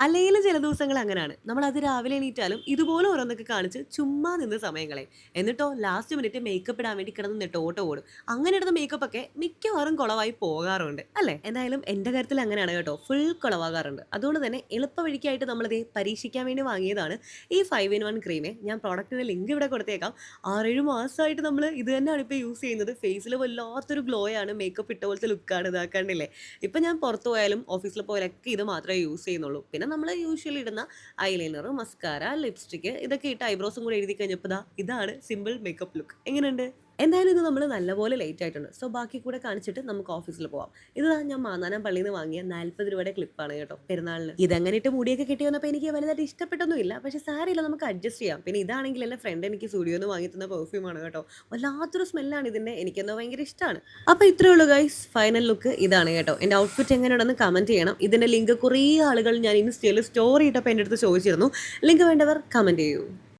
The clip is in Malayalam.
അല്ലെങ്കിലും ചില ദിവസങ്ങൾ അങ്ങനെയാണ്. നമ്മൾ അത് രാവിലെ എണീറ്റാലും ഇതുപോലെ ഓരോന്നൊക്കെ കാണിച്ച് ചുമ്മാ നിന്ന് സമയങ്ങളെ. എന്നിട്ടോ ലാസ്റ്റ് മിനിറ്റ് മേക്കപ്പ് ഇടാൻ വേണ്ടി കിടന്ന് നിന്നിട്ട് ഓട്ടോ ഓടും. അങ്ങനെ ഇടുന്ന മേക്കപ്പ് ഒക്കെ മിക്കവാറും കുളവായി പോകാറുണ്ട്. അല്ലേ? എന്തായാലും എന്റെ കാര്യത്തിൽ അങ്ങനെയാണ് കേട്ടോ. ഫുൾ കുളവാകാറുണ്ട്. അതുകൊണ്ട് തന്നെ എളുപ്പ വഴിക്കായിട്ട് നമ്മളിത് പരീക്ഷിക്കാൻ വേണ്ടി വാങ്ങിയതാണ് ഈ ഫൈവ് ഇൻ വൺ ക്രീമേ ഞാൻ പ്രോഡക്റ്റിന്റെ ലിങ്ക് ഇവിടെ കൊടുത്തേക്കാം. ആറേഴ് മാസമായിട്ട് നമ്മൾ ഇത് തന്നെയാണ് ഇപ്പോൾ യൂസ് ചെയ്യുന്നത്. ഫേസിൽ വല്ലാത്തൊരു ഗ്ലോ ആണ്. മേക്കപ്പ് ഇട്ട പോലത്തെ ലുക്കാണ് ഇതാക്കണ്ടില്ലേ ഇപ്പം ഞാൻ പുറത്തു പോയാലും ഓഫീസിൽ പോയാലൊക്കെ ഇത് മാത്രമേ യൂസ് ചെയ്യുന്നുള്ളൂ. പിന്നെ നമ്മൾ യൂഷ്വലി ഇടുന്ന ഐലൈനർ മസ്കാര ലിപ്സ്റ്റിക്ക് ഇതൊക്കെ ഇട്ട് ഐബ്രോസും കൂടെ എഴുതി കഴിഞ്ഞപ്പോൾ ഇതാണ് സിമ്പിൾ മേക്കപ്പ് ലുക്ക് എങ്ങനെയുണ്ട്? എന്തായാലും ഇത് നമ്മൾ നല്ലപോലെ ലേറ്റ് ആയിട്ടുണ്ട്. സോ ബാക്കി കൂടെ കാണിച്ചിട്ട് നമുക്ക് ഓഫീസിൽ പോവാം. ഇത് ഞാൻ മാന്നാനം പള്ളിയിൽ നിന്ന് വാങ്ങിയ നാൽപ്പത് രൂപയുടെ ക്ലിപ്പാണ് കേട്ടോ പെരുന്നാളിന്. ഇതങ്ങനെ ഇട്ട് മുടിയൊക്കെ കിട്ടി വന്നപ്പോൾ എനിക്ക് വലുതായിട്ട് ഇഷ്ടപ്പെട്ടൊന്നുമില്ല. പക്ഷേ സാരിയില്ല നമുക്ക് അഡ്ജസ്റ്റ് ചെയ്യാം. പിന്നെ ഇതാണെങ്കിൽ എന്റെ ഫ്രണ്ട് എനിക്ക് സ്റ്റുഡിയോ നിന്ന് വാങ്ങി തന്ന പെർഫ്യൂമാണ് കേട്ടോ. വല്ലാത്തൊരു സ്മെല്ലാണ് ഇതിന്റെ എനിക്കെന്തോ ഭയങ്കര ഇഷ്ടമാണ് അപ്പോൾ ഇത്രയേ ഉള്ളൂ ഗൈസ് ഫൈനൽ ലുക്ക് ഇതാണ് കേട്ടോ. എന്റെ ഔട്ട്ഫിറ്റ് എങ്ങനെയുണ്ടെന്ന് കമന്റ് ചെയ്യണം. ഇതിന്റെ ലിങ്ക് കുറേ ആളുകൾ ഞാൻ ഇൻസ്റ്റയിൽ സ്റ്റോറി ഇട്ടപ്പോൾ എന്റെ അടുത്ത് ചോദിച്ചിരുന്നു. ലിങ്ക് വേണ്ടവർ കമന്റ് ചെയ്യൂ.